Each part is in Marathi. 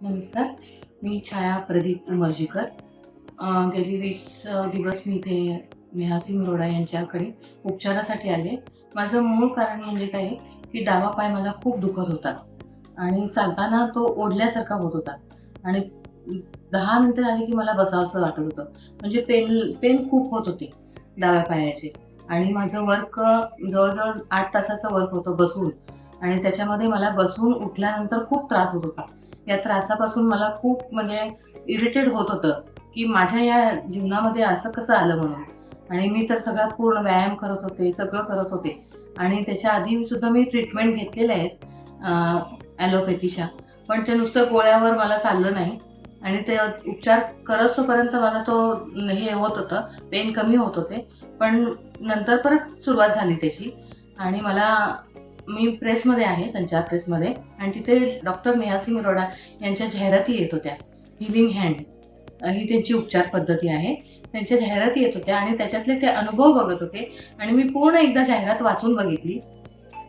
नमस्कार. मी छाया प्रदीप उमर्जीकर गेली वीस दिवस मी इथे नेहासिंग रोडा यांच्याकडे उपचारासाठी आले. माझं मूळ कारण म्हणजे काय आहे, की डावा पाय माझा खूप दुखत होता आणि चालताना तो ओढल्यासारखा होत होता. आणि दहा मिनटं झाली की मला बसावंसं वाटत होतं. म्हणजे पेन पेन खूप होत होते डाव्या पायाचे. आणि माझं वर्क जवळजवळ आठ तासाचं वर्क होतं बसून. आणि त्याच्यामध्ये मला बसून उठल्यानंतर खूप त्रास होत होता. या त्रासापासून मला खूप म्हणजे इरिटेट होत होतं की माझ्या या जीवनामध्ये असं कसं आलं म्हणून. आणि मी तर सगळा पूर्ण व्यायाम करत होते सगळं करत होते. आणि त्याच्या आधी सुद्धा मी ट्रीटमेंट घेतलेल्या आहेत ॲलोपॅथीच्या. पण ते नुसतं गोळ्यावर मला चाललं नाही. आणि ते उपचार करतोपर्यंत मला तो हे होत होतं पेन कमी होत होते. पण नंतर परत सुरुवात झाली त्याची. आणि मला मी प्रेसमध्ये आहे संचार प्रेसमध्ये. आणि तिथे डॉक्टर नेहासिंग रोडा यांच्या जाहिराती येत होत्या. हिलिंग हँड ही त्यांची उपचार पद्धती आहे. त्यांच्या जाहिराती येत होत्या आणि त्याच्यातले ते अनुभव बघत होते. आणि मी पूर्ण एकदा जाहिरात वाचून बघितली.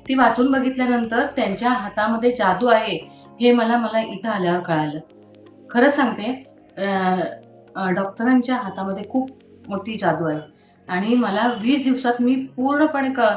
ती वाचून बघितल्यानंतर त्यांच्या हातामध्ये जादू आहे हे मला मला इथं आल्यावर कळालं. खरंच सांगते डॉक्टरांच्या हातामध्ये खूप मोठी जादू आहे. आणि मला वीस दिवसात मी पूर्णपणे क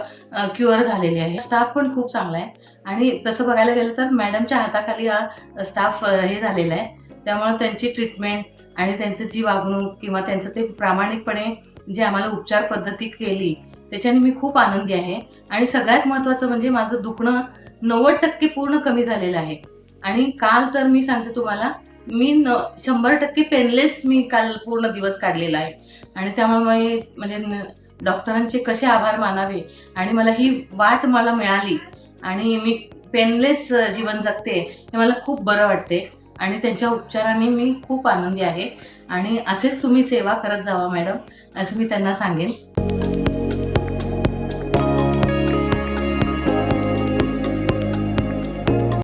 क्युअर झालेली आहे. स्टाफ पण खूप चांगला आहे. आणि तसं बघायला गेलं तर मॅडमच्या हाताखाली हा स्टाफ हे झालेला आहे. त्यामुळे त्यांची ट्रीटमेंट आणि त्यांचं जी वागणूक किंवा त्यांचं ते प्रामाणिकपणे जे आम्हाला उपचार पद्धती केली त्याच्याने मी खूप आनंदी आहे. आणि सगळ्यात महत्त्वाचं म्हणजे माझं दुखणं नव्वद टक्के पूर्ण कमी झालेलं आहे. आणि काल तर मी सांगते तुम्हाला मी न शंभर टक्के पेनलेस मी काल पूर्ण दिवस काढलेला आहे. आणि त्यामुळे मी म्हणजे डॉक्टरांचे कसे आभार मानावे आणि मला ही वाट मला मिळाली आणि मी पेनलेस जीवन जगते हे मला खूप बरं वाटते आणि त्यांच्या उपचाराने मी खूप आनंदी आहे. आणि असेच तुम्ही सेवा करत जावा मॅडम असं मी त्यांना सांगेन.